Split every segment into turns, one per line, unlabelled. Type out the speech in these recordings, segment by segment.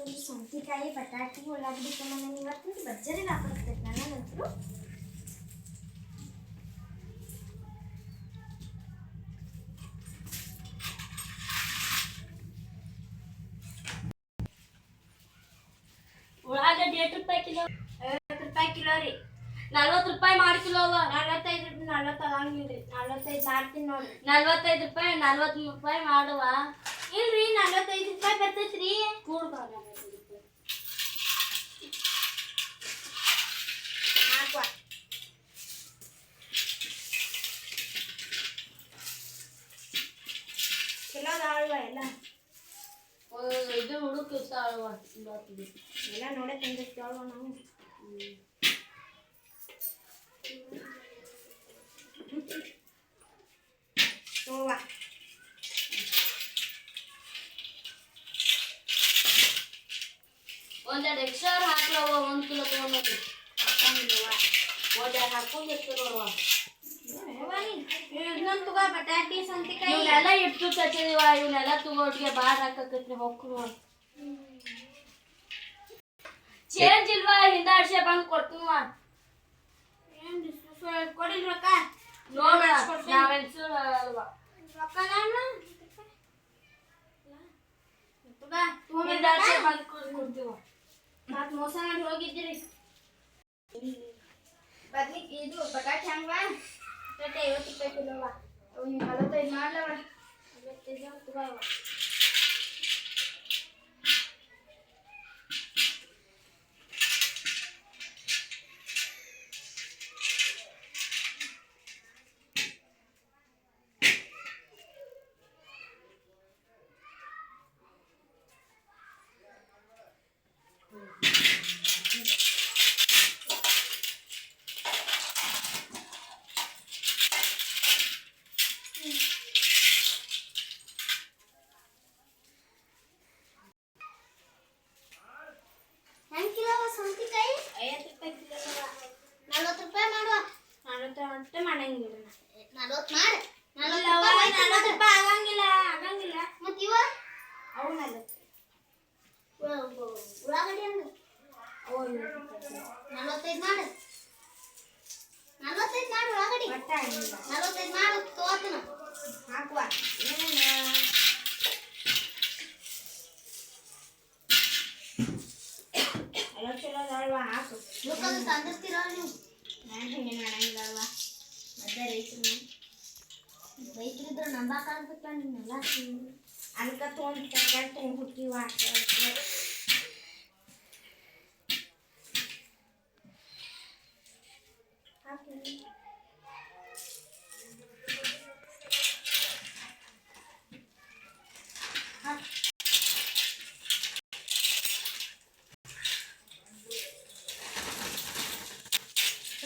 ಒಂದು ಸೌತೆಕಾಯಿ ಬಟಾಟಿ ಉಳ್ಳಾಗಡ್ಡಿ ನಾನು ಇವತ್ತು ಭರ್ಜರಿ ಆಗ್ತೈತೆ ನನಗಂತೂ
ಉಳ್ಳಾಗಡ್ಡಿ ಎಷ್ಟು ರೂಪಾಯಿ ಕಿಲೋ?
ಐವತ್ತು ರೂಪಾಯಿ ಕಿಲೋ ರೀ.
ನಲ್ವತ್ತು ರೂಪಾಯಿ ಮಾಡಿ ಕಿಲೋ ಅವ
ನಲ್ವತ್ತೈದು ರೂಪಾಯಿ ನಲ್ವತ್ತು ಆಗಂಗಿಲ್ಲ ರೀ ನಲ್ವತ್ತೈದು ಮಾಡ್ತೀನಿ ನೋಡ್ರಿ.
ನಲ್ವತ್ತೈದು ರೂಪಾಯಿ ನಲ್ವತ್ಮೂರು ರೂಪಾಯಿ ಮಾಡುವ.
ಇಲ್ರಿ ನಲ್ವತ್ತೈದು ರೂಪಾಯಿ ಬರ್ತೈತೆ ರೀ
ಕೂಡ್ಬ
ಹಾಕುವ ಕಿಲೋ ಅದಾವ ಎಲ್ಲ
ಇದು ಹುಡುಕ್ ಇರ್ತಾವ
ಎಲ್ಲ ನೋಡೇ ತಂದಿರ್ತೀವಲ್ವ ನಾವು ತಗೋವಾ
ಒಂದೆರಡು ಎಕ್ಸ್ಟ್ರಾ ಹಾಕ್ಲವ ಒಂದು ಕಿಲೋ ತೊಗೊಂಡು
ಹಾಕೊಂಡಿಲ್ವಾ
ಒಂದೆರಡು ಹಾಕೊಂಡು ಇರ್ತಾರವ
ಇನ್ನೊಂದು ತಗೋ ಬಟಾಟಿ ಸೌತೆಕಾಯಿ.
ಇವನ್ನೆಲ್ಲ ಇಟ್ಟು ಕಚ್ಚಿದೀವ ಇವನ್ನೆಲ್ಲ ತಗೋಟ್ಗೆ ಬಾರ್ ಹಾಕಕತ್ರಿ ಹೋಗ್ರು ಚೇಂಜ್ ಇಲ್ವಾ ಹಿಂದಾಡ್ಸೆ ಬಂದ್ ಕೊಡ್ತೀವ
ಕೊಡಿಲ್ ರೊಕ್ಕ?
ನೋಡ ಅಲ್ವಾ?
ರೊಕ್ಕ ನಾನು ತಗೋ
ಹಿಂದಾಡ್ಸೆ ಬಂದ್ ಕೊಡ್ತೀವ
ಮತ್ ಮೋಸ ಮಾಡಿ ಹೋಗಿದ್ರಿ ಬದ್ನಿ ಇದು ಬಟಾಟೆ ಹಂಗವಾ? ಬಟಾಟೆ ಐವತ್ತು ರೂಪಾಯಿ ಕಿಲೋವ. ಅವು ನೀವು ನಲವತ್ತೈದು ಮಾಡ್ಲವ? ಐವತ್ತೈದು ತಗೋವ ಹೆಂಗ್ ಕಿಲೋವ ಸೌತೆಕಾಯಿ ಐವತ್ತು ರೂಪಾಯಿ ಕಿಲೋ ನಲ್ವತ್ತು ರೂಪಾಯಿ ಮಾಡುವ ನಲ್ವತ್ತು ನಲ್ವತ್ತು ಮಾಡಿ ನಲ್ವತ್ತು ರೂಪಾಯಿ ಆಗಂಗಿಲ್ಲ ಆಗಂಗಿಲ್ಲ ಮತ್ತೆ ಇವ ಅವು ನಲ್ವತ್ತು ಉಳ್ಳಾಗಡ್ಡಿ ಹಂಗ ಅವು ನಲ್ವತ್ತೈದು ಮಾಡು ನಲ್ವತ್ತೈದು ಮಾಡು ಉಳ್ಳಾಗಡ್ಡಿ ನಲ್ವತ್ತೈದು ಮಾಡು ತಗೋತನ ಹಾಕುವ ಚಲೋ ಅಲ್ವಾ? ಹಾಕು.
ಲೋಕಲ್ ತಂದಿರ್ತೀರ ನೀವು.
ನಾನು ಹಿಂಗೆ ಮಾಡಂಗಿಲ್ಲ ಅಲ್ವಾ ಮತ್ತೆ ರೈತರು.
ರೈತರಿದ್ರೆ ನಂಬಕ್ಕಾಗ್ಬೇಕ ನಿಮ್ಮೆಲ್ಲ
ಅದಕ್ಕೆ ತೊಗೊಂಡು ತರಕಾರಿ ತೊಗೊಂಡು ಹುಟ್ಟಿವ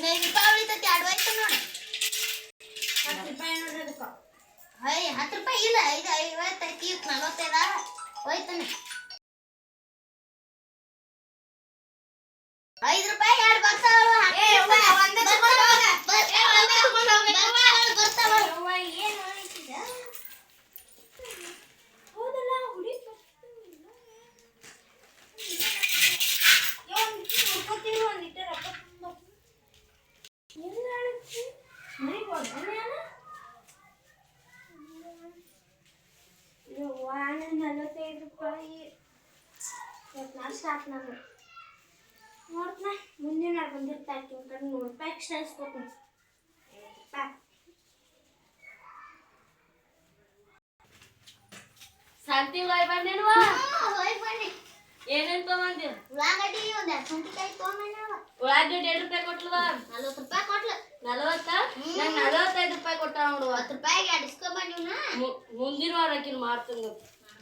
ನೈದು ರೂಪಾಯಿ ಉಳಿತೈತಿ ಎರಡು ಆಯ್ತು ನೋಡಿ.
ಹತ್ತು ರೂಪಾಯಿ ನೋಡ್ರಿ ಅದಕ್ಕೆ.
ರೂಪಾಯಿ ಇಲ್ಲ ಐದು ಐತಿ ನಲ್ವತ್ತೈದ. ಐದು ರೂಪಾಯಿ ಎರಡು ಬರ್ತಾವ
ಏ, ಅವ್ವ, ಒಂದೇ ತಗೊಂಡ್ ಹೋಗ.
ಬರ್ತಾವ
ಅವ್ವ, ಏನು ಐತಿದ? ಹೌದಲ್ಲ, ಹುಡಿ ಬರ್ತಿಲ್ಲ. ಏ, ಒಂದ್ ಇಟ್ಟು ಹುಡ್ಕೊತೀವಿ, ಒಂದ್ ಇಟ್ಟು ರೊಕ್ಕ ತಗೊಂಡ್ ಎಲ್ಲಿ ಆಡತ್ತಿ? ಮನೆಗ್ ಹೋದ್ನ ನಾನು? ಯವ್ವ, ನನ್ ನಲವತ್ತೈದು ರೂಪಾಯಿ ಇವತ್ತು ನಾನು ಸ್ಟಾರ್ಟ್ ನಾನು ನೋಡ್ತನ ಮುಂದಿನ ನಾಳೆ ಬಂದಿರ್ತಾ ಇರ್ತೀನಿ ಕಡೆ ನೂರು ರೂಪಾಯಿ ಎಕ್ಸ್ಟ್ರಾ ಇಸ್ಕೊತೀನಿ ರೂಪಾಯಿ
ಶಾಂತಿ ಬಾಯ್ ಬಂದೇನುವಾ
ಹೋಯ್ ಬನ್ನಿ
ಏನೇನ್ ತಗೊಂಡಿ
ಉಳ್ಳಾಗಡ್ಡಿ ಒಂದ್ ಎರಡು ಸೌಂತಿಕಾಯಿ ತೊಗೊಂಬಣ್ಣವ
ಉಳ್ಳಾಗಡ್ಡಿ ಎರಡು ರೂಪಾಯಿ ಕೊಟ್ಲವ
ನಲ್ವತ್ತು ರೂಪಾಯಿ ಕೊಟ್ಲು
ನಲವತ್ತ ನಂಗೆ ನಲವತ್ತೈದು ರೂಪಾಯಿ ಕೊಟ್ಟ ನೋಡುವ
ಹತ್ತು ರೂಪಾಯಿಗೆ ಎರಡು ಇಸ್ಕೊಂಬಂದಿವ್ನ
ಮು- ಮುಂದಿನ ವಾರ ಆಕಿನ ಮಾಡ್ತೀನಿ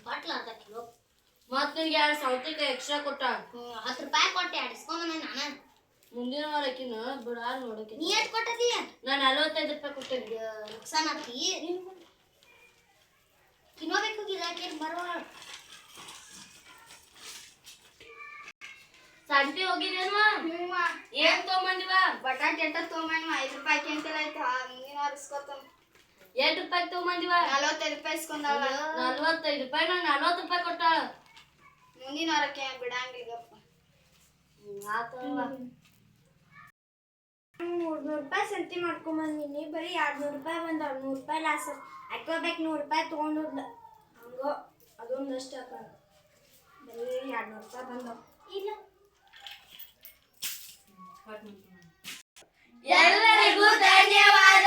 ಕೊಟ್ಲು ಅರ್ಧ ಕಿಲೋ
ಮತ್ ನಿನ್ಗೆ ಎರಡು ಸೌತೆಕಾಯಿ ಎಕ್ಸ್ಟ್ರಾ ಕೊಟ್ಟ.
ಹತ್ತು ರೂಪಾಯಿ ಕೊಟ್ಟೆ ಎರಡು ಇಸ್ಕೊಂಬಂದ ನಾನು.
ಮುಂದಿನ ವಾರ ಆಕಿನ ಬಿಡಾರ ನೋಡಕ್ಕೆ.
ನೀ ಎಷ್ಟು ಕೊಟ್ಟದಿ?
ನಾನು ನಲವತ್ತೈದು ರೂಪಾಯಿ ಕೊಟ್ಟಿದ್ದೆ
ನುಕ್ಸಾನ್ ಆಗ್ತಿ ತಿನ್ನೋಬೇಕು ಗಿರಾಕಿ ಬರುವ?
ಸಂತಿ ಹೋಗಿದೇನು? ಏನ್ ತಗೊಂಬಂದಿವ?
ಬಟಾಟೆ ಎಷ್ಟ ತೊಗೊಂಬಂದ್ ಐದು ರೂಪಾಯಿ ಕೆಂಕಲ್ ಆಯ್ತು. ಮುಂದಿನ ವಾರ ಇಸ್ಕೊತಾನ.
ಎಂಟ್ ರೂಪಾಯಿ ತಗೊಂಬಂದಿವ?
ನಲವತ್ತೈದು ರೂಪಾಯಿ ಇಸ್ಕೊಂಡ
ನಲ್ವತ್ತೈದು ರೂಪಾಯಿ ನಾನು ನಲ್ವತ್ತು ರೂಪಾಯಿ ಕೊಟ್ಟಾಳ.
ಮುಂದಿನ ವಾರಕ್ಕೆ ಬಿಡಂಗಿಲ್ಲಪ್ಪ
ಮೂರ್ನೂರು ರೂಪಾಯಿ ಸಂತಿ ಮಾಡ್ಕೊಂಬಂದಿನಿ ಬರೀ ಎರಡ್ ನೂರು ರೂಪಾಯಿ ಬಂದವ್. ನೂರು ರೂಪಾಯಿ ಲಾಸ್ ಹಾಕೋಬೇಕು ನೂರು ರೂಪಾಯಿ ತೊಗೊಂಡು ಹಂಗೋ ಅದೊಂದಷ್ಟು ಹಾಕೋಣ ಬರೀ ಎರಡ್ ನೂರು ರೂಪಾಯಿ ಬಂದವ್. ಇಲ್ಲ.
ಎಲ್ಲರಿಗೂ ಧನ್ಯವಾದ